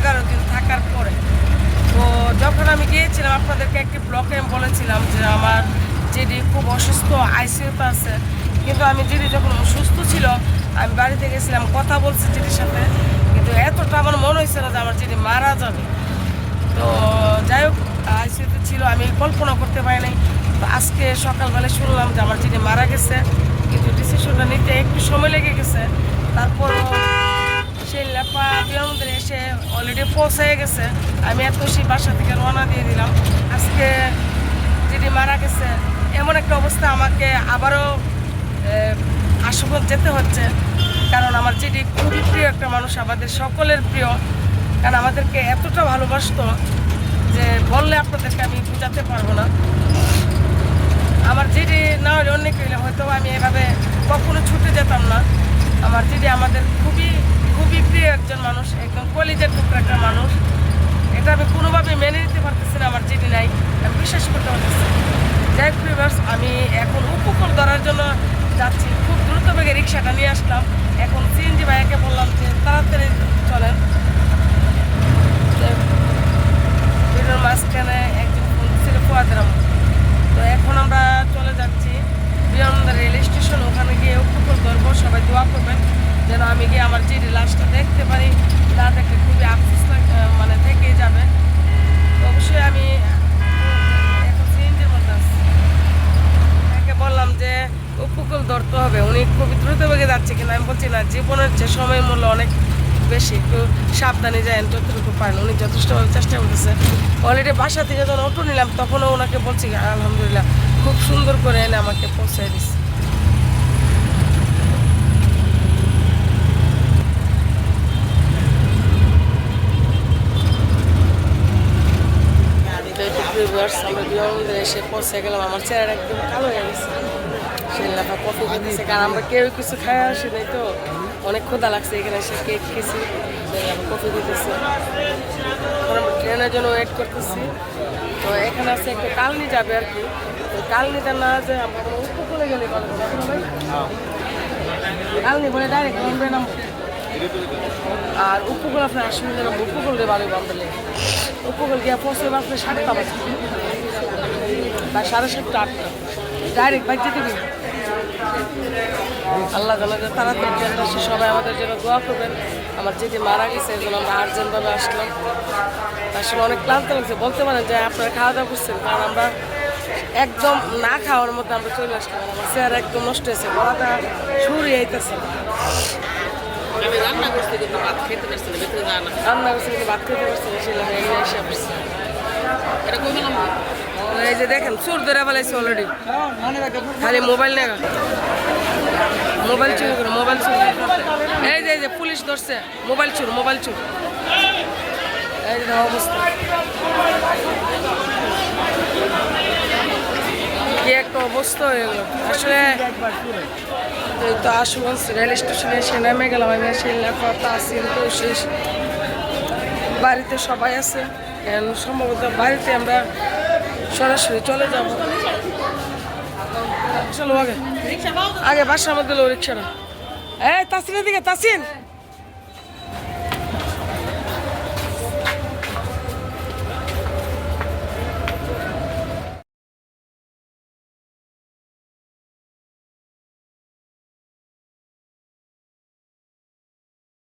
এগারো দিন থাকার পরে। তো যখন আমি গিয়েছিলাম, আপনাদেরকে একটি ব্লকে আমি বলেছিলাম যে আমার জিডি খুব অসুস্থ আইসিইউতে আছে। কিন্তু আমি জিডি যখন সুস্থ ছিল, আমি বাড়িতে গেছিলাম, কথা বলছি জিডির সাথে। কিন্তু এতটা আমার মনে হয়েছে না যে আমার জিডি মারা যাবে। তো যাই হোক আইসিইউতে ছিল, আমি কল্পনা করতে পারি নাই। তো আজকে সকালবেলা শুনলাম যে আমার যিনি মারা গেছে। কিন্তু ডিসিশনটা নিতে একটু সময় লেগে গেছে। তারপর সেই লেপা বিমানবন্দরে এসে অলরেডি পৌঁছে গেছে। আমি এত সেই বাসা থেকে রওনা দিয়ে দিলাম। আজকে যিনি মারা গেছে, এমন একটা অবস্থা আমাকে আবারও আশুগঞ্জ যেতে হচ্ছে। কারণ আমার যেটি খুবই প্রিয় একটা মানুষ, আমাদের সকলের প্রিয়। কারণ আমাদেরকে এতটা ভালোবাসতো যে বললে আপনাদেরকে আমি বোঝাতে পারব না। আমার যেটি না হলে অন্য হয়তো আমি এভাবে কখনো ছুটে যেতাম না আমার যেটি আমাদের খুবই খুবই প্রিয় একজন মানুষ একদম কলিজের টুকরো একটা মানুষ। এটা আমি কোনোভাবে মেনে নিতে পারতেছি না, আমার যেটি নাই, আমি বিশ্বাস করতে পারতেছি যাই হোক আমি এখন উপকূল ধরার জন্য যাচ্ছি। খুব দ্রুত বেগে রিক্সাটা নিয়ে আসলাম। এখন সিএনজি ভাইয়াকে বললাম যে, তাড়াতাড়ি চলেন। মাঝখানে একজন ছিল ফুয়াদের আম্মু। তো এখন আমরা চলে যাচ্ছি বিমানবন্দর রেল স্টেশন। ওখানে গিয়ে উপকূল ধরবো, সবাই দোয়া করবেন। যেন আমি গিয়ে আমার যে লাশটা দেখতে পারি না দেখলে খুবই আফসোস লাগ- আহ, মানে থেকেই যাবে তো অবশ্যই আমি এখন সিএনজির মধ্যে আছি তাকে বললাম যে উপকূল ধরতে হবে উনি খুবই বেগে কিনা আমি বলছি না, জীবনের যে সময় মূল্য অনেক বেশি, একটু সাবধানে যায় যতটুকু পারেন। উনি যথেষ্টভাবে চেষ্টা করতেছে। অলরেডি বাসা থেকে যখন অটো নিলাম, তখনও ওনাকে বলছি, আলহামদুলিল্লাহ, খুব সুন্দর করে এনে আমাকে পৌঁছে দিচ্ছে আমরা এসে পৌঁছে গেলাম, আমার চেহারা একদম কালো হয়ে গেছে। কফি খেতেছে কারণ আমরা কেউ কিছু খায় আসি নাই তো। অনেক ক্ষুধা লাগছে এখানে এসে কেক খেয়েছি কফি এখন আমরা ট্রেনের জন্য ওয়েট করতেছি। তো এখানে আছে একটু কালনি যাবে আর কি। কালনিটা না যে আমরা উপকূলে গেলে? কালনি বলে ডাইরেক্ট নামবো। আর উপকূল আপনার আসলে যেন উপকূল বম্বে লেগে উপকূল গিয়ে পৌঁছে আপনি সাতটা বাজে। বা সাড়ে সাতটা, আটটা। ডাইরেক্ট বাইক যেতে আল্লাহ যে তাড়াতাড়ি ট্রেনটা আসে সবাই আমাদের জন্য দোয়া করবেন। আমার যেটি মারা গেছে এই জন্য আমরা আর্জেন্টভাবে আসলাম। আসলে অনেক ক্লান্ত লাগছে। বলতে পারেন যে আপনারা খাওয়া দাওয়া করছেন কারণ আমরা একদম না খাওয়ার মধ্যে আমরা চলে আসলাম। আমার চেয়ার একদম নষ্ট হয়েছে গলাটা সুরিয়ে আইতেছে। রান্না করছি কিন্তু ভাত খেতে পারছি না ভেতরে রান্না করছে কিন্তু ভাত খেতে পারছে না সেটা এসে এটা কই এই যে দেখেন, চোর ধরে ফেলাইছে অলরেডি খালি মোবাইল নেগা মোবাইল চুরি করে মোবাইল চুরি এই যে এই যে, পুলিশ ধরছে। মোবাইল চুর মোবাইল চুর। এই যে অবস্থা। কি একটা অবস্থা হয়ে গেল। আসলে এই তো আশুগঞ্জ রেল স্টেশনে এসে নেমে গেলাম আমি। এসে লেখা তাসিল তো শেষ। বাড়িতে সবাই আছে। সম্ভবত বাড়িতে আমরা সরাসরি চলে যাব। চলো আগে। আগে বাসার মধ্যে রিক্সাটা এই তাসিনের দিকে তাসিন।